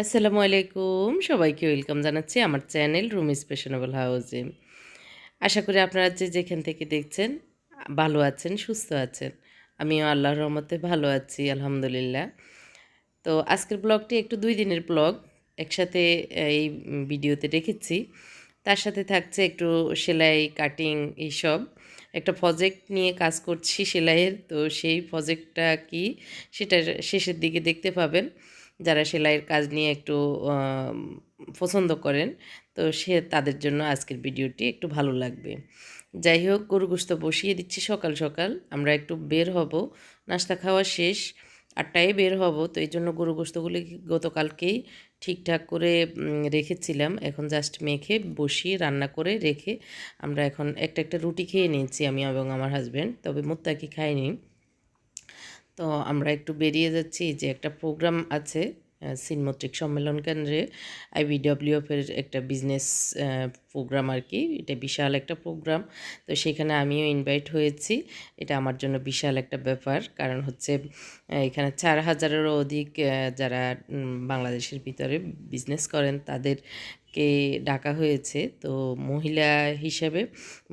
আসসালামু আলাইকুম। সবাইকে ওয়েলকাম জানাচ্ছি আমার চ্যানেল রুম স্পেশনেবল হাউসে আশা করি আপনারা যে যেখান থেকে দেখছেন, ভালো আছেন, সুস্থ আছেন। আমিও আল্লাহর রহমতে ভালো আছি, আলহামদুলিল্লাহ। তো আজকের ব্লগটি একটু দুই দিনের ব্লগ, একসাথে এই ভিডিওতে রেখেছি তার সাথে থাকছে একটু সেলাই, কাটিং এইসব। একটা প্রজেক্ট নিয়ে কাজ করছি সেলাইয়ের, তো সেই প্রজেক্টটা কি সেটা শেষের দিকে দেখতে পাবেন। যারা সেলাইয়ের কাজ নিয়ে একটু পছন্দ করেন, তো সে তাদের জন্য আজকের ভিডিওটি একটু ভালো লাগবে। যাই হোক গরু গোস্ত বসিয়ে দিচ্ছি সকাল সকাল। আমরা একটু বের হব। নাস্তা খাওয়া শেষ। আটটায় বের হব। তো এই জন্য গরু গোস্তগুলি গতকালকেই ঠিকঠাক করে রেখেছিলাম। এখন জাস্ট মেখে, বসিয়ে, রান্না করে রেখে আমরা এখন একটা একটা রুটি খেয়ে নিয়েছি আমি এবং আমার হাজব্যান্ড তবে মুত্তাকি খাইনি। তো আমরা একটু বেরিয়ে যাচ্ছি যে একটা প্রোগ্রাম আছে সিনমত্রিক সম্মেলন কেন্দ্রে। আইবিডব্লিউএফের একটা বিজনেস প্রোগ্রাম আর কি। এটা বিশাল একটা প্রোগ্রাম। তো সেখানে আমিও ইনভাইট হয়েছি। এটা আমার জন্য বিশাল একটা ব্যাপার। কারণ হচ্ছে এখানে চার হাজারেরও অধিক যারা বাংলাদেশের ভিতরে বিজনেস করেন, তাদের কে ডাকা হয়েছে। তো মহিলা হিসেবে,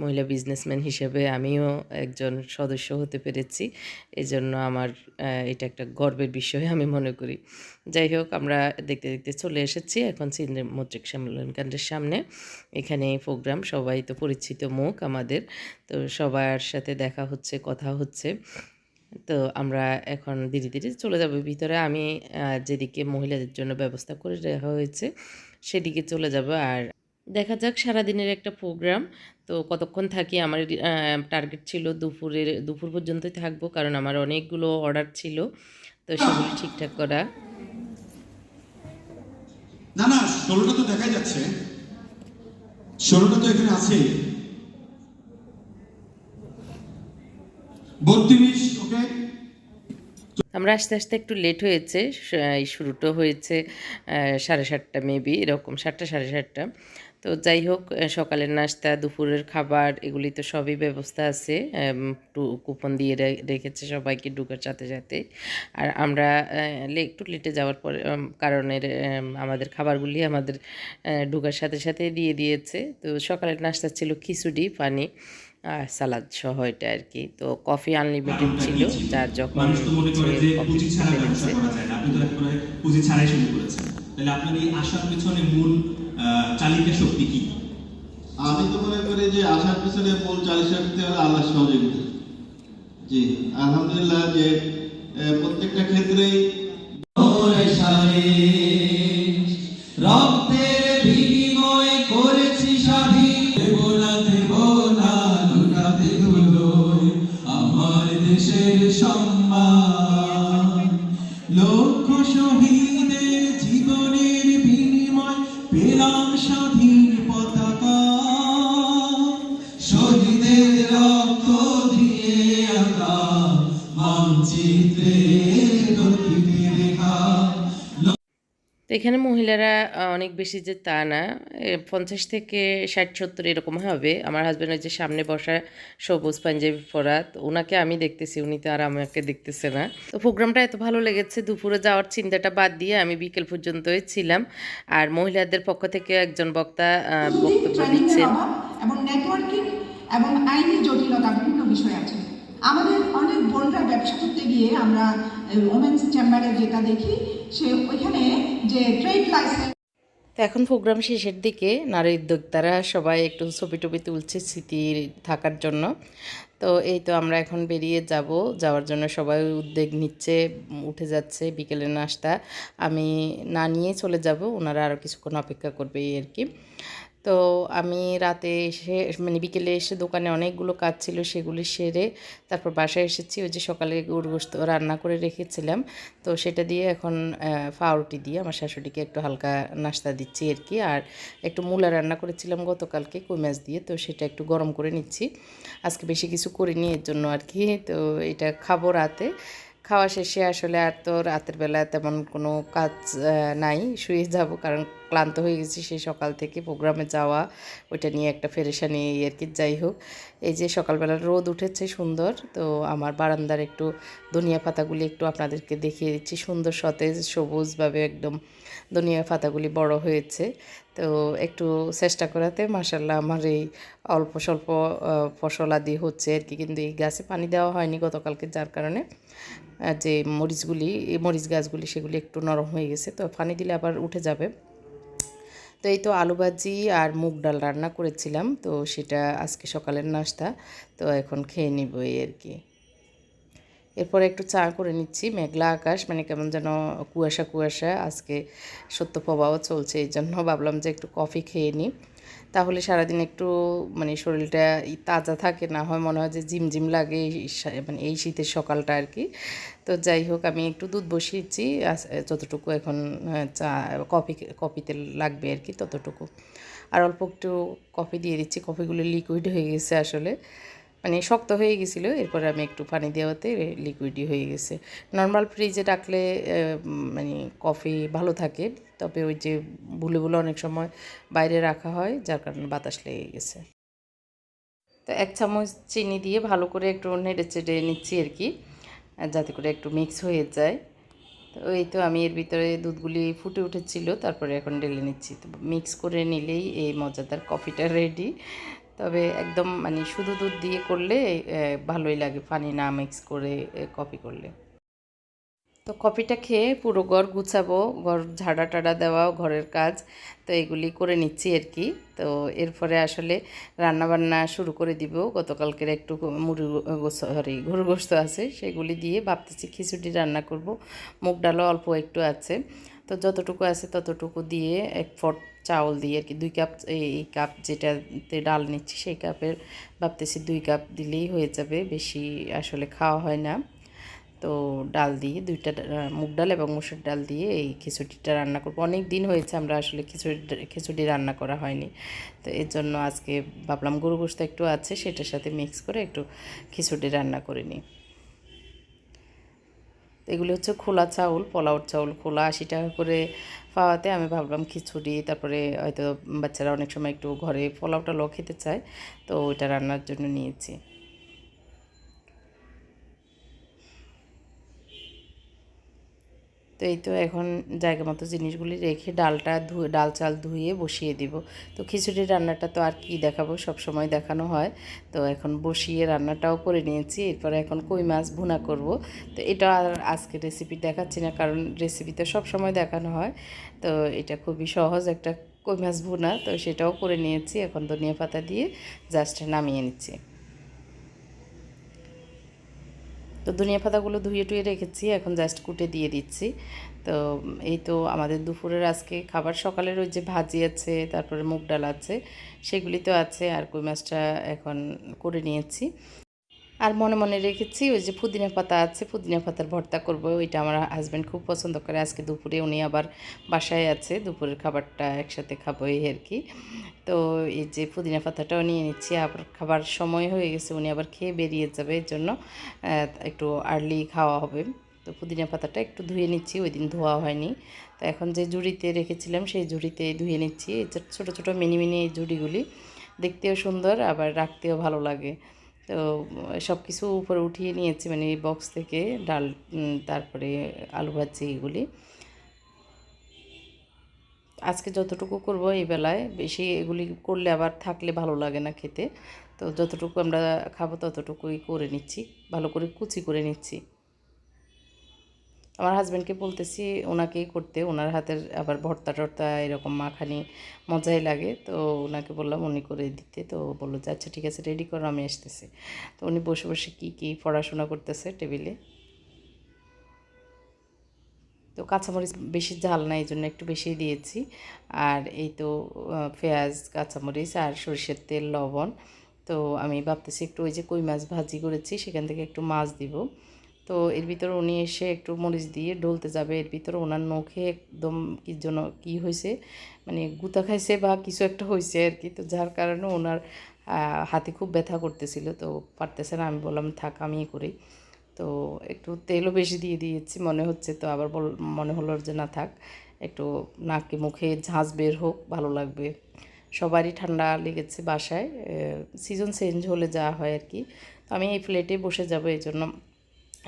মহিলা বিজনেসম্যান হিসেবে আমিও একজন সদস্য হতে পেরেছি। এজন্য আমার এটা একটা গর্বের বিষয় আমি মনে করি। যাই হোক, আমরা দেখতে দেখতে চলে এসেছি এখন মৈত্রিক সম্মেলন কেন্দ্রের সামনে। এখানে প্রোগ্রাম সবাই তো পরিচিত মুখ আমাদের। তো সবার সাথে দেখা হচ্ছে, কথা হচ্ছে। তো আমরা এখন ধীরে ধীরে চলে যাব। ভিতরে আমি যেদিকে মহিলাদের জন্য ব্যবস্থা করে রাখা হয়েছে সেদিকে চলে যাব। আর দেখা যাক সারাদিনের একটা প্রোগ্রাম তো কতক্ষণ থাকি আমার টার্গেট ছিল দুপুরের, দুপুর পর্যন্তই থাকব কারণ আমার অনেকগুলো অর্ডার ছিল। তো সেগুলো ঠিকঠাক করা। না না, ষোলোটা তো দেখা যাচ্ছে। ষোলোটা তো এখানে আছে। বত্রিশ ওকে আমরা আস্তে আস্তে একটু লেট হয়েছে শুরুটা হয়েছে সাড়ে সাতটা মেবি এরকম সাতটা, সাড়ে সাতটা। তো যাই হোক সকালের নাস্তা, দুপুরের খাবার, এগুলি তো সবই ব্যবস্থা আছে কুপন দিয়ে রেখেছে সবাইকে ঢুকার সাথে সাথে। আর আমরা একটু লেটে যাওয়ার পরে কারণের আমাদের খাবারগুলি আমাদের ঢুকার সাথে সাথে দিয়ে দিয়েছে। তো সকালের নাস্তা ছিল খিচুড়ি, পানি। আর সালাদ সহ এটা আর কি তো কফি আনলিমিটেড ছিল যার যখন মানুষ তো মনে করে যে কফি পুঁজি ছাড়া ব্যবসা করা যায় না। আপনি তো একেবারে পুঁজি ছাড়াই শুরু করেছেন। তাহলে আপনার এই আশার পেছনে মূল চালিকা শক্তি কি? আমি তো মনে করি যে আসার পিছনে মূল চালিশা শক্তি হলে আল্লাহ সহযোগিতা। জি আলহামদুলিল্লাহ যে আহ, প্রত্যেকটা ক্ষেত্রেই পেলাম স্বাধীন এখানে মহিলারা অনেক বেশি যে তা না পঞ্চাশ থেকে ষাট সত্তর এরকম হবে। আমার হাজব্যান্ডের যে সামনে বসা সবুজ পাঞ্জাবি ফরাত ওনাকে আমি দেখতেছি উনি তো আর আমাকে দেখতেছে না। তো প্রোগ্রামটা এত ভালো লেগেছে দুপুরে যাওয়ার চিন্তাটা বাদ দিয়ে আমি বিকেল পর্যন্তই ছিলাম। আর মহিলাদের পক্ষ থেকে একজন বক্তা বক্তব্য দিচ্ছেন। এবং নেটওয়ার্কিং এবং আইনি জটিলতা বিভিন্ন বিষয় আছে। আমাদের অনেক বোনরা ব্যবসা করতে গিয়ে আমরা ওমেন্স যেটা দেখি, সে ওইখানে যে ট্রেড লাইসেন্স তো এখন প্রোগ্রাম শেষের দিকে, নারী উদ্যোক্তারা সবাই একটু ছবি টবি তুলছে স্মৃতি থাকার জন্য। তো এই তো আমরা এখন বেরিয়ে যাব, যাওয়ার জন্য সবাই উদ্যোগ নিচ্ছে, উঠে যাচ্ছে, বিকেলের নাস্তা। আমি না নিয়ে চলে যাব, ওনারা আরও কিছুক্ষণ অপেক্ষা করবে আর কি। তো আমি রাতে এসে মানে বিকেলে এসে দোকানে অনেকগুলো কাজ ছিল সেগুলি সেরে তারপর বাসায় এসেছি। ওই যে সকালে গরু গোস্ত রান্না করে রেখেছিলাম। তো সেটা দিয়ে এখন আহ, ফাউরুটি দিয়ে আমার শাশুড়িকে একটু হালকা নাস্তা দিচ্ছি আর কি। আর একটু মূলা রান্না করেছিলাম গতকালকে কই মাছ দিয়ে। তো সেটা একটু গরম করে নিচ্ছি। আজকে বেশি কিছু করিনি এর জন্য আর কি। তো এটা খাব রাতে। খাওয়া শেষে আসলে আর তো রাতের বেলা তেমন কোনো কাজ নাই। শুয়ে যাব কারণ ক্লান্ত হয়ে গেছি সেই সকাল থেকে প্রোগ্রামে যাওয়া ওইটা নিয়ে একটা ফেরেশানি আর কি যাই হোক। এই যে সকালবেলা রোদ উঠেছে সুন্দর তো আমার বারান্দার একটু ধনিয়া পাতাগুলি একটু আপনাদেরকে দেখিয়ে দিচ্ছি। সুন্দর সতেজ সবুজভাবে একদম ধনিয়া পাতাগুলি বড় হয়েছে। তো একটু চেষ্টা করাতে মাসাল্লাহ আমার এই অল্প স্বল্প আহ, ফসল আদি হচ্ছে আর কি। কিন্তু এই গাছে পানি দেওয়া হয়নি গতকালকে যার কারণে যে মরিচগুলি এই মরিচ গাছগুলি সেগুলি একটু নরম হয়ে গেছে। তো পানি দিলে আবার উঠে যাবে। তো এই তো আলু ভাজি আর মুগ ডাল রান্না করেছিলাম, তো সেটা আজকে সকালের নাস্তা, তো এখন খেয়ে নিব এই আর কি। এরপরে একটু চা করে নিচ্ছি, মেঘলা আকাশ মানে কেমন যেন কুয়াশা কুয়াশা, আজকে সত্য প্রবাহ চলছে, এই জন্য ভাবলাম যে একটু কফি খেয়ে নিই। তাহলে সারাদিন একটু মানে শরীরটা তাজা থাকে, না হয় মনে হয় যে জিমজিম লাগে মানে এই শীতের সকালটা আর কি। তো যাই হোক, আমি একটু দুধ বসিয়েছি যতটুকু এখন চা, কফি, কফিতে লাগবে আর কি ততটুকু। আর অল্প একটু কফি দিয়ে দিচ্ছি, কফিগুলো লিকুইড হয়ে গেছে আসলে। মানে শক্ত হয়ে গেছিল এরপরে আমি একটু পানি দেওয়াতে লিকুইডই হয়ে গেছে। নর্মাল ফ্রিজে উম, মানে কফি ভালো থাকে তবে ওই যে ভুলে ভুলে অনেক সময় বাইরে রাখা হয় যার কারণে বাতাস লেগে গেছে। তো এক চামচ চিনি দিয়ে ভালো করে একটু নেড়ে চেড়ে নিচ্ছি আর কি যাতে করে একটু মিক্স হয়ে যায়। তো এই তো আমি এর ভিতরে দুধগুলি ফুটে উঠেছিল তারপরে এখন ঢেলে নিচ্ছি। তো মিক্স করে নিলেই এই মজাদার কফিটা রেডি তবে একদম মানে শুধু দুধ দিয়ে করলে ভালোই লাগে। পানি না মিক্স করে কফি করলে। তো কফিটা খেয়ে পুরো ঘর গুছাবো, ঘর ঝাড়া টাড়া দেওয়া ঘরের কাজ। তো এগুলি করে নিচ্ছি আর কি। তো এরপরে আসলে রান্না বান্না শুরু করে দিব। গতকালকের একটু মুড়ি সরি গরু গোস্ত আছে, সেগুলি দিয়ে ভাবতেছি খিচুড়ি রান্না করব। মুগ ডালও অল্প একটু আছে। তো যতটুকু আছে ততটুকু দিয়ে এক ফট চাউল দিয়ে আর কি, দুই কাপ এই কাপ যেটাতে ডাল নিচ্ছি সেই কাপের ভাবতেছি দুই কাপ দিলেই হয়ে যাবে, বেশি আসলে খাওয়া হয় না। তো ডাল দিয়ে দুইটা মুগ ডাল এবং মুসুর ডাল দিয়ে এই খিচুড়িটা রান্না করব। অনেক দিন হয়েছে আমরা আসলে খিচুড়ি খিচুড়ি রান্না করা হয়নি। তো এর জন্য আজকে ভাবলাম গরু গোস্ত একটু আছে, সেটার সাথে মিক্স করে একটু খিচুড়ি রান্না করে নিই। এগুলি হচ্ছে খোলা চাউল, পোলাওর চাউল খোলা আশি টাকা করে পাওয়াতে আমি ভাবলাম খিচুড়ি, তারপরে হয়তো বাচ্চারা অনেক সময় একটু ঘরে পোলাও টালাও খেতে চায়, তো ওইটা রান্নার জন্য নিয়েছি। তো এই তো এখন জায়গা মতো জিনিসগুলি রেখে ডালটা ধুয়ে, ডাল চাল ধুয়ে বসিয়ে দিব। তো খিচুড়ির রান্নাটা তো আর কি দেখাবো, সব সময় দেখানো হয়। তো এখন বসিয়ে রান্নাটাও করে নিয়েছি, এরপরে এখন কই মাছ ভুনা করব। তো এটা আর আজকে রেসিপি দেখাচ্ছি না, কারণ রেসিপি তো সব সময় দেখানো হয়। তো এটা খুবই সহজ একটা কই মাছ ভুনা, তো সেটাও করে নিয়েছি। এখন ধনিয়া পাতা দিয়ে জাস্ট নামিয়ে নিচ্ছি। তো ধনিয়া পাতাগুলো ধুয়ে টুয়ে রেখেছি, এখন জাস্ট কুটে দিয়ে দিচ্ছি। তো এই তো আমাদের দুপুরের আজকে খাবার, সকালের ওই যে ভাজি আছে, তারপরে মুগ ডাল আছে, সেগুলি তো আছে, আর কই মাছটা এখন করে নিয়েছি। আর মনে মনে রেখেছি, ওই যে পুদিনা পাতা আছে, পুদিনা পাতার ভর্তা করব, ওইটা আমার হাজব্যান্ড খুব পছন্দ করে। আজকে দুপুরে উনি আবার বাসায় আছে, দুপুরের খাবারটা একসাথে খাব এই আর কি। তো এই যে পুদিনা পাতাটাও নিয়ে নিচ্ছি, আবার খাবার সময় হয়ে গেছে, উনি আবার খেয়ে বেরিয়ে যাবে এর জন্য একটু আর্লি খাওয়া হবে। তো পুদিনা পাতাটা একটু ধুয়ে নিচ্ছি ওই দিন ধোয়া হয়নি। তো এখন যে জুড়িতে রেখেছিলাম, সেই জুড়িতে ধুয়ে নিচ্ছি ছোটো ছোটো মিনি মিনি এই জুড়িগুলি, দেখতেও সুন্দর, আবার রাখতেও ভালো লাগে। তো সব কিছু উপরে উঠিয়ে নিয়েছি মানে এই বক্স থেকে ডাল তারপরে আলু ভাজি এগুলি। আজকে যতটুকু করব এই বেলায়, বেশি এগুলি করলে আবার থাকলে ভালো লাগে না খেতে। তো যতটুকু আমরা খাব ততটুকুই করে নিচ্ছি, ভালো করে কুচি করে নিচ্ছি। আমার হাজব্যান্ডকে বলতেছি, ওনাকেই করতে। ওনার হাতের আবার ভর্তা টর্তা এরকম মাখানি মজাই লাগে। তো ওনাকে বললাম, উনি করে দিতে। তো বলল যে আচ্ছা ঠিক আছে রেডি করো, আমি আসতেছি। তো উনি বসে বসে কী কী পড়াশোনা করতেছে টেবিলে? তো কাঁচামরিচ বেশি ঝাল না, এই জন্য একটু বেশি দিয়েছি। আর এই তো পেঁয়াজ, কাঁচামরিচ আর সরিষার তেল, লবণ। তো আমি ভাবতেছি একটু ওই যে কই মাছ ভাজি করেছি, সেখান থেকে একটু মাছ দিব। তো এর ভিতরে উনি এসে একটু মরিচ দিয়ে ডলতে যাবে। এর ভিতরে ওনার নখে একদম কি জন্য কি হয়েছে মানে গুতা খাইছে বা কিছু একটা হয়েছে আর কি। তো যার কারণে ওনার হাতে খুব ব্যথা করতেছিল। তো পারতেছে না, আমি বললাম, থাক, আমি করি। তো একটু তেলও বেশি দিয়ে দিয়েছি, মনে হচ্ছে তো আবার বল, মনে হলো যে, না, থাক, একটু নাকে মুখে ঝাঁজ বের হোক, ভালো লাগবে। সবারই ঠান্ডা লেগেছে বাসায় সিজন চেঞ্জ হলে যাওয়া হয় আর কি। তো আমি এই প্লেটে বসে যাব, এই জন্য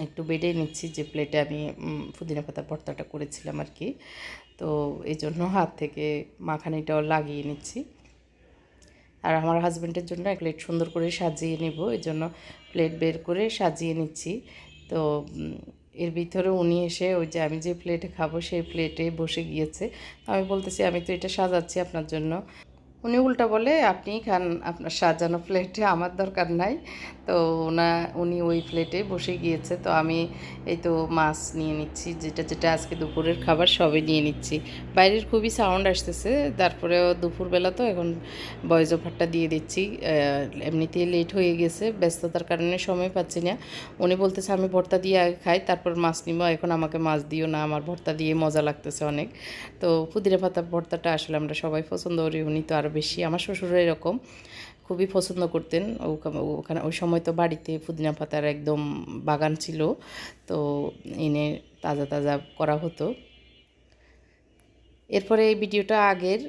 একটু বেডে নিচ্ছি যে প্লেটে আমি পুদিনা পাতার ভর্তাটা করেছিলাম আর কি। তো এই জন্য হাত থেকে মাখানিটাও লাগিয়ে নিচ্ছি। আর আমার হাজব্যান্ডের জন্য এক প্লেট সুন্দর করে সাজিয়ে নেব, এই জন্য প্লেট বের করে সাজিয়ে নিচ্ছি। তো এর ভিতরে উনি এসে ওই যে আমি যে প্লেটে খাব সেই প্লেটে বসে গিয়েছে। আমি বলতেছি, আমি তো এটা সাজাচ্ছি আপনার জন্য। উনি উল্টা বলে আপনিই খান, আপনার সাজানো প্লেটে আমার দরকার নাই। তো ওনা, উনি ওই প্লেটে বসে গিয়েছে। তো আমি এই তো মাছ নিয়ে নিচ্ছি, যেটা যেটা আজকে দুপুরের খাবার সবই নিয়ে নিচ্ছি। বাইরের খুবই সাউন্ড আসতেছে, তারপরেও দুপুরবেলা তো এখন বয়েজ অফারটা দিয়ে দিচ্ছি। এমনিতেই লেট হয়ে গেছে, ব্যস্ততার কারণে সময় পাচ্ছি না। উনি বলতেছে, আমি ভর্তা দিয়ে আগে খাই, তারপর মাছ নিব, এখন আমাকে মাছ দিও না, আমার ভর্তা দিয়ে মজা লাগতেছে অনেক। তো পুদিনা পাতার ভর্তাটা আসলে আমরা সবাই পছন্দ করি, উনি তো আরও বেশি। আমার শ্বশুরও এরকম। খুবই পছন্দ করতেন। ওখানে ওই সময় তো বাড়িতে পুদিনা পাতার একদম বাগান ছিল। তো এনে তাজা তাজা করা হতো। এরপরে এই ভিডিওটা আগের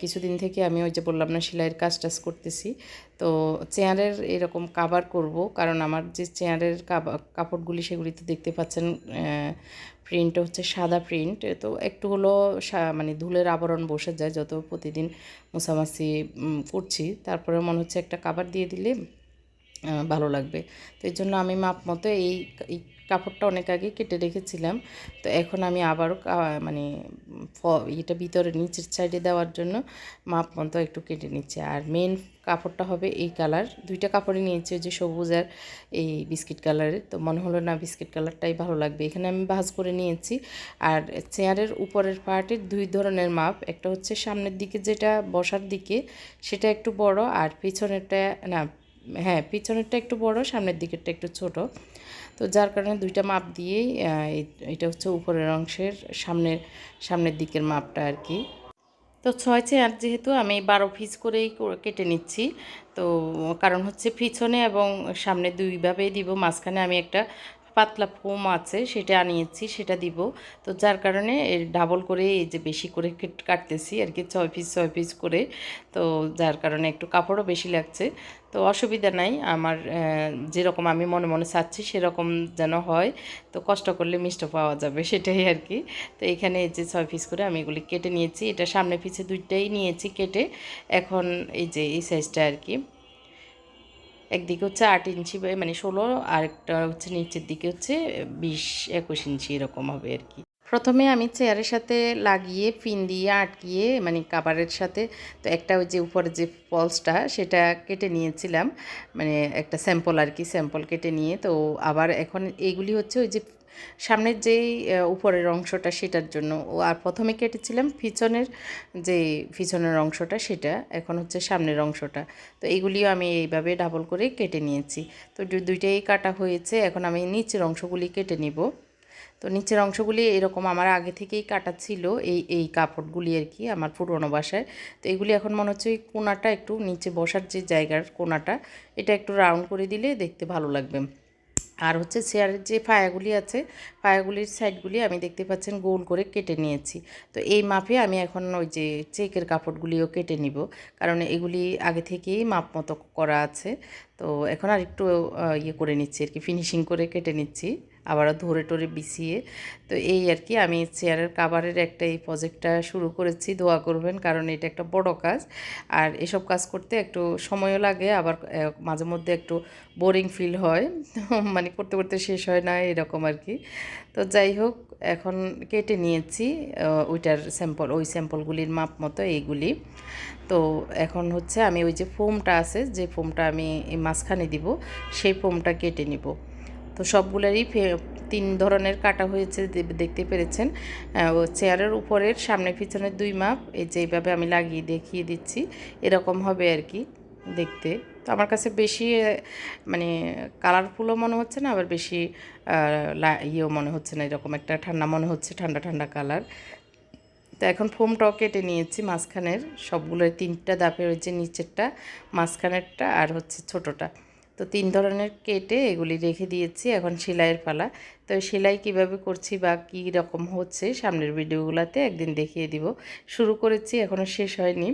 কিছুদিন থেকে আমি ওই যে বললাম না, সেলাইয়ের কাজ টাজ করতেছি। তো চেয়ারের এরকম কাভার করব, কারণ আমার যে চেয়ারের কাপড়গুলি সেগুলি তো দেখতে পাচ্ছেন প্রিন্ট হচ্ছে সাদা প্রিন্ট তো একটু হলো মানে ধুলের আবরণ বসে যায়, যত প্রতিদিন মোছামাছি করছি। তারপরে মনে হচ্ছে একটা কাভার দিয়ে দিলে ভালো লাগবে। তো এই জন্য আমি মাপ মতো এই কাপড়টা অনেক আগে কেটে রেখেছিলাম। তো এখন আমি আবারও মানে এটা ভিতরে নিচের সাইডে দেওয়ার জন্য মাপ মতো একটু কেটে নিচ্ছি। আর মেন কাপড়টা হবে এই কালার দুইটা কাপড়ই নিয়েছি যে সবুজ আর এই বিস্কিট কালারের তো মনে হলো না বিস্কিট কালারটাই ভালো লাগবে। এখানে আমি ভাজ করে নিয়েছি। আর চেয়ারের উপরের পার্টের দুই ধরনের মাপ। একটা হচ্ছে সামনের দিকে যেটা বসার দিকে, সেটা একটু বড়। আর পিছনেরটা, না হ্যাঁ পিছনেরটা একটু বড়, সামনের দিকেরটা একটু ছোট। তো যার কারণে দুইটা মাপ দিয়েই এটা হচ্ছে উপরের অংশের সামনের সামনের দিকের মাপটা আর কি। তো ছয় চেয়ার যেহেতু, আমি বারো পিস করেই কেটে নিচ্ছি। তো কারণ হচ্ছে পিছনে এবং সামনে দুইভাবেই দিব, মাঝখানে আমি একটা পাতলা ফোম আছে, সেটা আনিয়েছি, সেটা দিব। তো যার কারণে ডাবল করে এই যে বেশি করে কেট- কাটতেছি আর কি, ছয় পিস ছয় পিস করে। তো যার কারণে একটু কাপড়ও বেশি লাগছে। তো অসুবিধা নাই। আমার যেরকম আমি মনে মনে চাচ্ছি সেরকম যেন হয়। তো কষ্ট করলে মিষ্ট পাওয়া যাবে, সেটাই আর কি। তো এখানে এই যে ছয় পিস করে আমি এগুলি কেটে নিয়েছি। এটা সামনে পিছে দুইটাই নিয়েছি কেটে। এখন এই যে এই সাইজটা আর কি। একদিকে হচ্ছে আট ইঞ্চি মানে ষোলো, আরেকটা হচ্ছে নিচের দিকে হচ্ছে বিশ, একুশ ইঞ্চি এরকম হবে আর কি। প্রথমে আমি চেয়ারের সাথে লাগিয়ে, পিন দিয়ে আটকিয়ে মানে কাবারের সাথে, তো একটা ওই যে উপরে যে ফলসটা সেটা কেটে নিয়েছিলাম। মানে একটা স্যাম্পল আর কি, স্যাম্পল কেটে নিয়ে, তো আবার এখন এইগুলি হচ্ছে ওই যে সামনের যেই উপরের অংশটা, সেটার জন্য। ও আর প্রথমে কেটেছিলাম পিছনের যে পিছনের অংশটা, সেটা এখন হচ্ছে সামনের অংশটা। তো এইগুলিও আমি এইভাবে ডাবল করে কেটে নিয়েছি। তো দুইটাই কাটা হয়েছে, এখন আমি নিচের অংশগুলি কেটে নিব। তো নিচের অংশগুলি এরকম আমার আগে থেকেই কাটা ছিল, এই এই কাপড়গুলি আর কি আমার পুরোনো বাসায়। তো এগুলি এখন মনে হচ্ছে ওই কোনাটা একটু নিচে বসার যে জায়গার কোনাটা, এটা একটু রাউন্ড করে দিলে দেখতে ভালো লাগবে। আর হচ্ছে চেয়ারের যে ফায়াগুলি আছে পায়াগুলির সাইডগুলি আমি দেখতে পাচ্ছেন গোল করে কেটে নিয়েছি। তো এই মাপে আমি এখন ওই যে চেকের কাপড়গুলিও কেটে নিব, কারণ এগুলি আগে থেকেই মাপ মতো করা আছে। তো এখন আর একটু ইয়ে করে নিচ্ছি আর কি ফিনিশিং করে কেটে নিচ্ছি, আবারও ধরে টরে বিছিয়ে। তো এই আর কি, আমি চেয়ারের কাভারের একটা এই প্রজেক্টটা শুরু করেছি, দোয়া করবেন, কারণ এটা একটা বড় কাজ। আর এসব কাজ করতে একটু সময়ও লাগে, আবার মাঝে মধ্যে একটু বোরিং ফিল হয় মানে করতে করতে শেষ হয় না, এরকম আর কি। তো যাই হোক, এখন কেটে নিয়েছি ওইটার স্যাম্পল ওই স্যাম্পলগুলির মাপ মতো এইগুলি। তো এখন হচ্ছে আমি ওই যে ফোমটা আছে, যে ফোমটা আমি মাঝখানে দিব, সেই ফোমটা কেটে নিব। তো সবগুলোরই তিন ধরনের কাটা হয়েছে দেখতে পেরেছেন। চেয়ারের উপরের সামনে পিছনের দুই মাপ, এই যে এইভাবে আমি লাগিয়ে দেখিয়ে দিচ্ছি, এরকম হবে আর কি, দেখতে। তো আমার কাছে বেশি মানে কালারফুলও মনে হচ্ছে না, আবার বেশি ইয়েও মনে হচ্ছে না, এরকম একটা ঠান্ডা মনে হচ্ছে, ঠান্ডা ঠান্ডা কালার তো এখন ফোমটাও কেটে নিয়েছি, মাঝখানের সবগুলোর তিনটা দাপের ওই যে নিচেরটা, মাঝখানেরটা আর হচ্ছে ছোটোটা। তো তিন ধরনের কেটে এগুলি রেখে দিয়েছি, এখন সেলাইয়ের পালা। তো সেলাই কীভাবে করছি বা কী রকম হচ্ছে, সামনের ভিডিওগুলোতে একদিন দেখিয়ে দিব। শুরু করেছি এখনও শেষ হয়নি।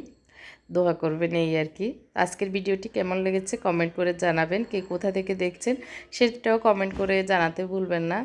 দোয়া করবেন এই আর কি। আজকের ভিডিওটি কেমন লেগেছে কমেন্ট করে জানাবেন। কে কোথা থেকে দেখছেন সেটাও কমেন্ট করে জানাতে ভুলবেন না।